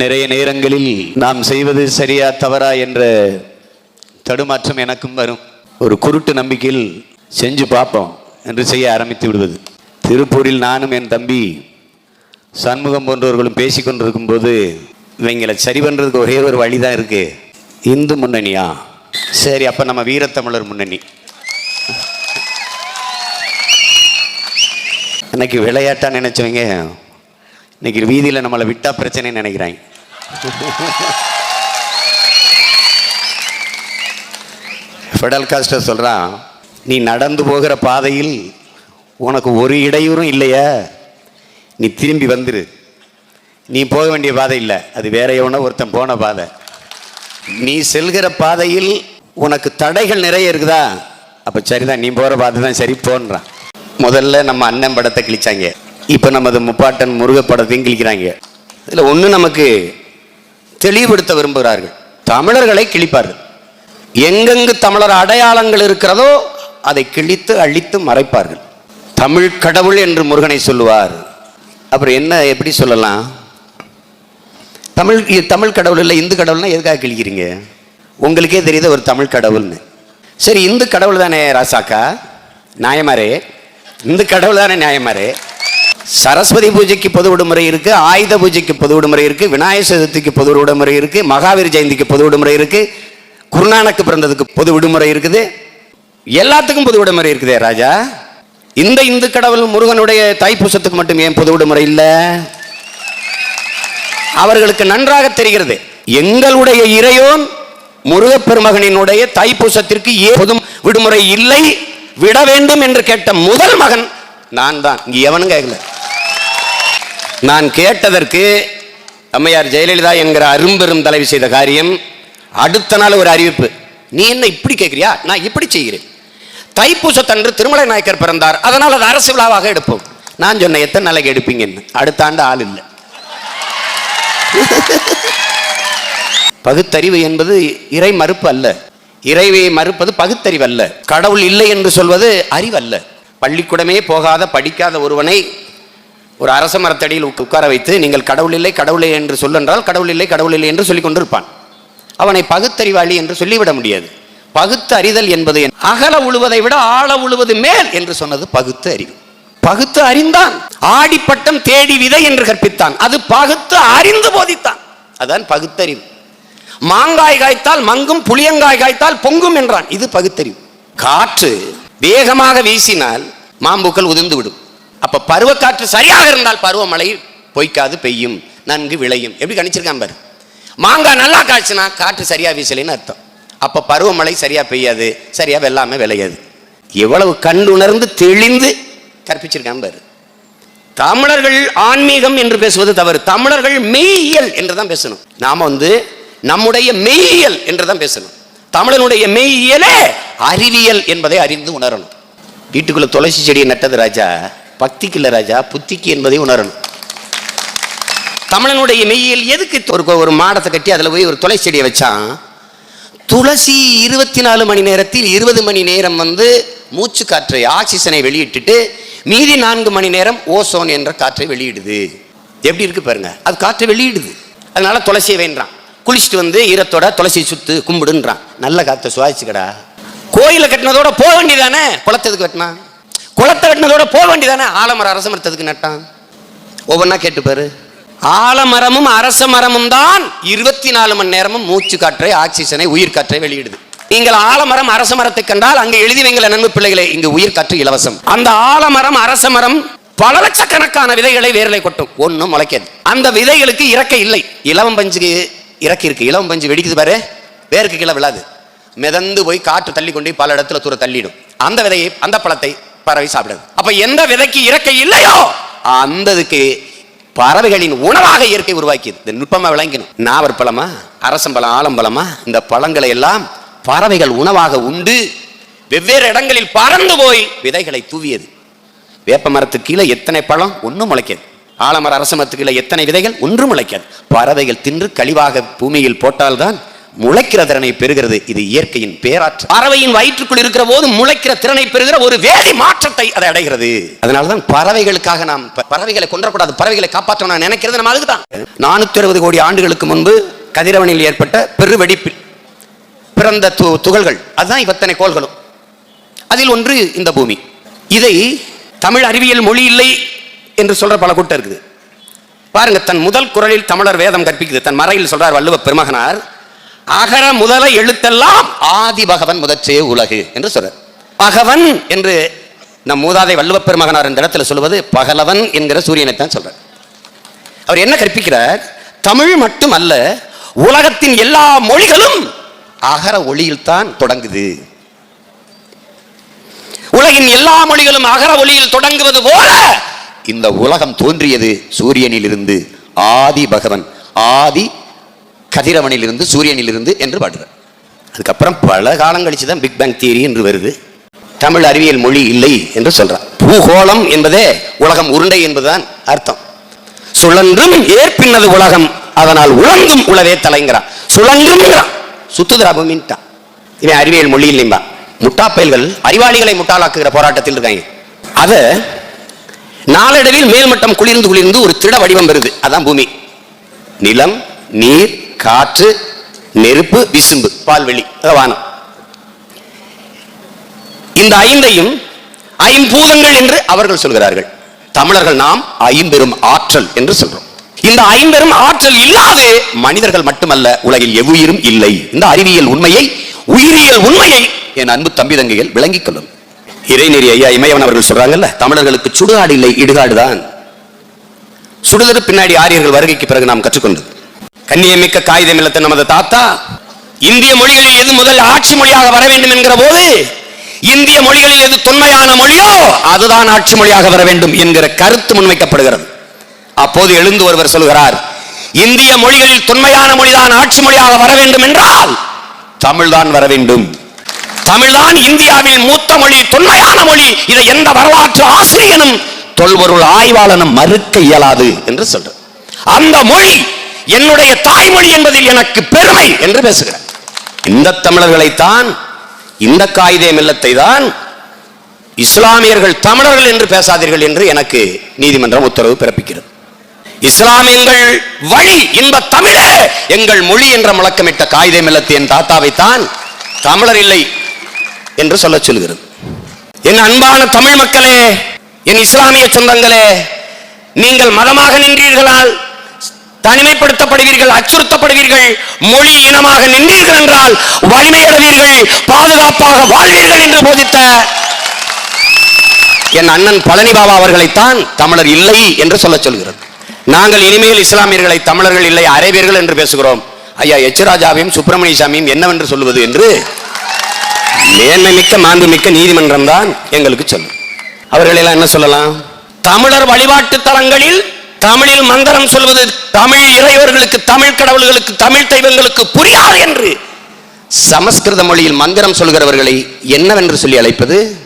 நிறைய நேரங்களில் நாம் செய்வது சரியா தவறா என்ற தடுமாற்றம் எனக்கும் வரும். ஒரு குருட்டு நம்பிக்கையில் செஞ்சு பார்ப்போம் என்று செய்ய ஆரம்பித்து விடுவது. திருப்பூரில் நானும் என் தம்பி சண்முகம் போன்றவர்களும் பேசி கொண்டிருக்கும் போது இவங்களை சரி பண்ணுறதுக்கு ஒரே ஒரு வழி தான் இருக்கு. இந்து முன்னணியா? சரி அப்போ நம்ம வீரத்தமிழர் முன்னணி. இன்னைக்கு விளையாட்டாக நினச்சவங்க இன்னைக்கு வீதியில் நம்மளை விட்டா பிரச்சனைன்னு நினைக்கிறாங்க. ஃபெடல் காஸ்டர் சொல்கிறான் நீ நடந்து போகிற பாதையில் உனக்கு ஒரு இடையூறும் இல்லையா. நீ திரும்பி வந்துரு. நீ போக வேண்டிய பாதை இல்லை. அது வேற எவனோ ஒருத்தன் போன பாதை. நீ செல்கிற பாதையில் உனக்கு தடைகள் நிறைய இருக்குதா? அப்போ சரிதான் நீ போகிற பாதை தான் சரி போன்றான் முதல்ல நம்ம அண்ணன் படத்தை கிழிச்சாங்க. இப்போ நமது முப்பாட்டன் முருக படத்தையும் கிழிக்கிறாங்க. இதில் ஒன்று நமக்கு தெளிவுபடுத்த விரும்புகிறார்கள். தமிழர்களை கிழிப்பார்கள். எங்கெங்கு தமிழர் அடையாளங்கள் இருக்கிறதோ அதை கிழித்து அழித்து மறைப்பார்கள். தமிழ் கடவுள் என்று முருகனை சொல்லுவார். அப்புறம் என்ன எப்படி சொல்லலாம்? தமிழ் தமிழ் கடவுள் இல்லை இந்து கடவுள்னா எதுக்காக கிழிக்கிறீங்க? உங்களுக்கே தெரியுது ஒரு தமிழ் கடவுள்னு. சரி இந்து கடவுள் தானே ராசாக்கா? நியாயமாரே. இந்து கடவுள் தானே நியாயமாரே. சரஸ்வதி பூஜைக்கு பொது விடுமுறை இருக்கு ஆயுத பூஜைக்கு பொது விடுமுறை இருக்கு விநாயகர் சதுர்த்திக்கு பொது விடுமுறை இருக்கு மகாவீர் ஜெயந்திக்கு பொது விடுமுறை இருக்கு குருநானக்கு பிறந்ததுக்கு பொது விடுமுறை இருக்குது. எல்லாத்துக்கும் பொது விடுமுறை இருக்குதே ராஜா. இந்த இந்து கடவுள் முருகனுடைய தைப்பூசத்துக்கு மட்டும் ஏன் பொது விடுமுறை இல்லை? அவர்களுக்கு நன்றாக தெரிகிறது எங்களுடைய இறையோன் முருகப்பெருமகனினுடைய தைப்பூசத்திற்கு ஏன் பொது விடுமுறை இல்லை விட வேண்டும் என்று கேட்ட முதல் மகன் நான் தான் இங்கே எவனும் கேட்கல. நான் கேட்டதற்கு அம்மையார் ஜெயலலிதா என்கிற அரும்பெரும் தலைவி செய்த காரியம் அடுத்த நாள் ஒரு அறிவிப்பு. நீ என்ன இப்படி கேட்கிறியா? நான் இப்படி செய்கிறேன். தைப்பூசத்தன்று திருமலை நாயக்கர் பிறந்தார். அதனால் அது அரசு விழாவாக எடுப்போம். நான் சொன்னேன் எத்தனை நாளைக்கு எடுப்பீங்கன்னு? அடுத்த ஆண்டு ஆள் இல்லை. பகுத்தறிவு என்பது இறை மறுப்பு அல்ல. இறைவை மறுப்பது பகுத்தறிவு அல்ல. கடவுள் இல்லை என்று சொல்வது அறிவல்ல பள்ளிக்கூடமே போகாத படிக்காத ஒருவனை ஒரு அரச மரத்தடியில் உட்கார வைத்து நீங்கள் கடவுள் இல்லை கடவுளே என்று சொல்லென்றால் கடவுள் இல்லை கடவுள் இல்லை என்று சொல்லிக் கொண்டிருப்பான் அவனை பகுத்தறிவாளி என்று சொல்லிவிட முடியாது. பகுத்து அறிதல் என்பது அகல உழுவதை விட ஆழ உழுவது மேல் என்று சொன்னது பகுத்து அறிவு. பகுத்து அறிந்தான். ஆடிப்பட்டம் தேடி விதை என்று கற்பித்தான். அது பகுத்து அறிந்து போதித்தான். அதான் பகுத்தறிவு. மாங்காய் காய்த்தால் மங்கும் புளியங்காய் காய்த்தால் பொங்கும் என்றான். இது பகுத்தறிவு. காற்று வேகமாக வீசினால் மாம்பூக்கள் உதிர்ந்து விடும். அப்ப பருவக்காற்று சரியாக இருந்தால் பருவமழை பொய்க்காது பெய்யும் நன்கு விளையும். எப்படி கணிச்சிருக்கான் பாரு? மாங்காய் நல்லா காய்ச்சினா காற்று சரியா வீசலைன்னு அர்த்தம். அப்ப பருவமழை சரியா பெய்யாது சரியா வெள்ளாம விளையாது. எவ்வளவு கண்டுணர்ந்து தெளிந்து கற்பிச்சிருக்கான் பாரு. தமிழர்கள் ஆன்மீகம் என்று பேசுவது தவறு. தமிழர்கள் மெய்யியல் என்று தான் பேசணும். நாம வந்து நம்முடைய மெய்யியல் என்று தான் பேசணும். தமிழனுடைய மெய்யியலே அறிவியல் என்பதை அறிந்து உணரணும். வீட்டுக்குள்ள துளசி செடியை நட்டது ராஜா. பக்திக்கு இல்லை ராஜா புத்திக்கு என்பதை உணரணும். தமிழனுடைய மெய்யில் எதுக்கு ஒரு ஒரு மாடத்தை கட்டி அதில் போய் ஒரு துளை செடியை வச்சான்? துளசி இருபத்தி நாலு மணி நேரத்தில் இருபது மணி நேரம் வந்து மூச்சு காற்றை ஆக்சிஜனை வெளியிட்டுட்டு மீதி நான்கு மணி நேரம் ஓசோன் என்ற காற்றை வெளியிடுது. எப்படி இருக்கு பாருங்க. அது காற்றை வெளியிடுது. அதனால துளசியை வேண்டான் குளிச்சுட்டு வந்து ஈரத்தோட துளசி சுத்து கும்பிடுன்றான். நல்ல காற்றை சுவாசிச்சுக்கடா. கோயிலை கட்டினதோட போக வேண்டியதானே குளத்ததுக்கு கட்டினா குளத்தை வெட்டினதோட போக வேண்டியதானே? ஆலமரம் அரச மரத்ததுக்கு நட்டான் ஒவ்வொன்றா கேட்டு பாரு. ஆலமரமும் அரச மரமும் தான் இருபத்தி நாலு மணி நேரமும் மூச்சு காற்றை ஆக்சிஜனை உயிர் காற்றை வெளியிடுது. நீங்கள் ஆலமரம் அரச மரத்தை கண்டால் அங்கே எழுதி வைங்கள நண்பு பிள்ளைகளே இங்கு உயிர் காற்று இலவசம். அந்த ஆலமரம் அரச மரம் பல லட்சக்கணக்கான விதைகளை வேர்களை கொட்டும். ஒன்றும் முளைக்காது. அந்த விதைகளுக்கு இறக்கை இல்லை. இளவம் பஞ்சுக்கு இறக்கை இருக்கு இளவம் பஞ்சு வெடிக்குது பாரு. வேருக்கு கீழே விழாது. மிதந்து போய் காற்று தள்ளி கொண்டு பல இடத்துல தூர தள்ளிடும். அந்த விதையை அந்த பழத்தை பறவை சாப்பிடுது. அப்ப எந்த விதைக்கு இறக்கை இல்லையோ அந்த இதுக்கு பறவைகளின் உணவாக இயற்கை உருவாக்கியது. இந்த நுட்பமா விளங்கினும். நாவர் பழமா அரசம்பழம் ஆலம்பழமா இந்த பழங்களை எல்லாம் பறவைகள் உணவாக உண்டு வெவ்வேறு இடங்களில் பறந்து போய் விதைகளை தூவியது. வேப்ப மரத்துக்கு கீழே எத்தனை பழம்? ஒன்றும் முளைக்காது. ஆலமர அரச மரத்துக்கு கீழே எத்தனை விதைகள்? ஒன்றும் முளைக்காது. பறவைகள் தின்று கழிவாக பூமியில் போட்டால்தான் முளைக்கிற திறனை பெறுகிறது. இது இயற்கையின் பேராற்றல். பறவையின் வயிற்றுக்குள் இருக்கிற போது முளைக்கிற திறனை பெறுகிற ஒரு வேதி மாற்றத்தை அதை அடைகிறது. அதனாலதான் பறவைகளுக்காக நாம் பறவைகளை கொன்றக்கூடாது. பறவைகளை காப்பாற்ற நான் நினைக்கிறது நம்ம அதுக்குதான். நானூத்தி அறுபது கோடி ஆண்டுகளுக்கு முன்பு கதிரவனில் ஏற்பட்ட பெருவெடிப்பில் பிறந்த து துகள்கள். அதுதான் இத்தனை கோள்களும். அதில் ஒன்று இந்த பூமி. இதை தமிழ் அறிவியல் மொழி இல்லை என்று சொல்ற பல கூட்டம் இருக்குது. பாருங்க தன் முதல் குரலில் தமிழர் வேதம் கற்பிக்குது. தன் மறையில் சொல்றார் வள்ளுவ பெருமகனார் அகர முதல எழுத்தெல்லாம் ஆதி பகவன் முதற்றே உலகு என்று சொல்றார் பகவன் என்று நம் மூதாதை வள்ளுவ பெருமகனார் இந்த இடத்துல சொல்வது பகலவன் என்கிற சூரியனை தான் சொல்றார் அவர் என்ன கற்பிக்கிறார்? தமிழ் மட்டுமல்ல உலகத்தின் எல்லா மொழிகளும் அகர ஒளியில் தான் தொடங்குது. உலகின் எல்லா மொழிகளும் அகர ஒளியில் தொடங்குவது போல இந்த உலகம் தோன்றியது சூரியனில் இருந்து ஆதி பகவன் ஆதி கதிரவனில் இருந்து என்று பாடுறார். அதுக்கப்புறம் பல காலம் கழிச்சு தான் பிக் பேங் தியரி என்று வருது. தமிழ் அறிவியல் மொழி இல்லை என்று சொல்றான். பூகோளம் என்பதே உலகம் உருண்டை என்பதுதான் அர்த்தம். சுழன்றும் ஏற்பின்னது உலகம் அதனால் உலங்கும் உளவே தலைங்கிறான். சுழன்றும்ங்கிறான் சுத்துதுரா பூமின்ட்டான். இவன் அறிவியல் மொழி இல்லைம்பா முட்டாப்பயல்கள் அறிவாளிகளை முட்டாளாக்குகிற போராட்டத்தில் இருக்காங்க. அத நாளடைவில் மேல்மட்டம் குளிர்ந்து குளிர்ந்து ஒரு திட வடிவம் பெறுது. அதான் பூமி. நிலம் நீர் காற்று நெருப்பு விசும்பு பால்வெளி வானம் இந்த ஐந்தையும் ஐம்பூதங்கள் என்று அவர்கள் சொல்கிறார்கள். தமிழர்கள் நாம் ஐம்பெரும் ஆற்றல் என்று சொல்றோம். இந்த ஐம்பெரும் ஆற்றல் இல்லாது மனிதர்கள் மட்டுமல்ல உலகில் எவ்வுயிரும் இல்லை. இந்த அறிவியல் உண்மையை உயிரியல் உண்மையை என் அன்பு தம்பி தங்கைகள் விளங்கிக் கொள்ளும். இறைநெறி ஐயா இமயவன் அவர்கள் சொல்றாங்கல்ல தமிழர்களுக்கு சுடுகாடு இல்லை இடுகாடுதான். சுடுதரு பின்னாடி ஆரியர்கள் வருகைக்கு பிறகு நாம் கற்றுக்கொண்டது. கண்ணியமிக்க காகிதம் இல்லத்த நமது தாத்தா இந்திய மொழிகளில் எது முதல் ஆட்சி மொழியாக வர வேண்டும் என்கிற போது இந்திய மொழிகளில் எது தொன்மையான மொழியோ அதுதான் ஆட்சி மொழியாக வர வேண்டும் என்கிற கருத்து முன்வைக்கப்படுகிறது. அப்போது எழுந்து ஒருவர் சொல்கிறார் இந்திய மொழிகளில் தொன்மையான மொழிதான் ஆட்சி மொழியாக வர வேண்டும் என்றால் தமிழ்தான் வர வேண்டும். தமிழ்தான் இந்தியாவில் மூத்த மொழி தொன்மையான மொழி. இதை எந்த வரலாற்று ஆசிரியனும் தொல்பொருள் ஆய்வாளனும் மறுக்க இயலாது என்று சொல்ற அந்த மொழி என்னுடைய தாய்மொழி என்பதில் எனக்கு பெருமை என்று பேசுகிறார். இந்த தமிழர்களைத்தான் இந்த காயிதே மில்லத்தை தான் இஸ்லாமியர்கள் தமிழர்கள் என்று பேசாதீர்கள் என்று எனக்கு நீதிமன்றம் உத்தரவு பிறப்பிக்கிறது. இஸ்லாமியங்கள் வழி இன்ப தமிழே! எங்கள் மொழி என்ற முழக்கமிட்ட காயிதே மில்லத்து என் தாத்தாவைத்தான் தமிழர் இல்லை என்று சொல்லச் சொல்கிறது. என் அன்பான தமிழ் மக்களே என் இஸ்லாமிய சொந்தங்களே நீங்கள் மதமாக நின்றீர்களால் தனிமைப்படுத்தப்படுவீர்கள் அச்சுறுத்தப்படுவீர்கள் மொழி இனமாக நின்றீர்கள் என்றால் வலிமையடைவீர்கள் பாதுகாப்பாக வாழ்வீர்கள் என்று போதித்த என் அண்ணன் பழனி பாபா அவர்களைத்தான் தமிழர் இல்லை என்று சொல்ல சொல்கிறது. நாங்கள் இனிமேல் இஸ்லாமியர்களை தமிழர்கள் இல்லை அரேபியர்கள் என்று பேசுகிறோம். ஐயா எச்ராஜாவையும் சுப்பிரமணிய சாமியும் என்னவென்று சொல்லுவது என்று? மேன்மை மிக்க மாண்பு மிக்க நீதிமன்றம் தான் எங்களுக்கு சொல்லும். அவர்கள் எல்லாம் என்ன சொல்லலாம்? தமிழர் வழிபாட்டு தலங்களில் தமிழில் மந்திரம் சொல்வது தமிழ் இறைவர்களுக்கு தமிழ் கடவுள்களுக்கு தமிழ் தெய்வங்களுக்கு புரியாது என்று சமஸ்கிருத மொழியில் மந்திரம் சொல்கிறவர்களை என்னவென்று சொல்லி அழைப்பது?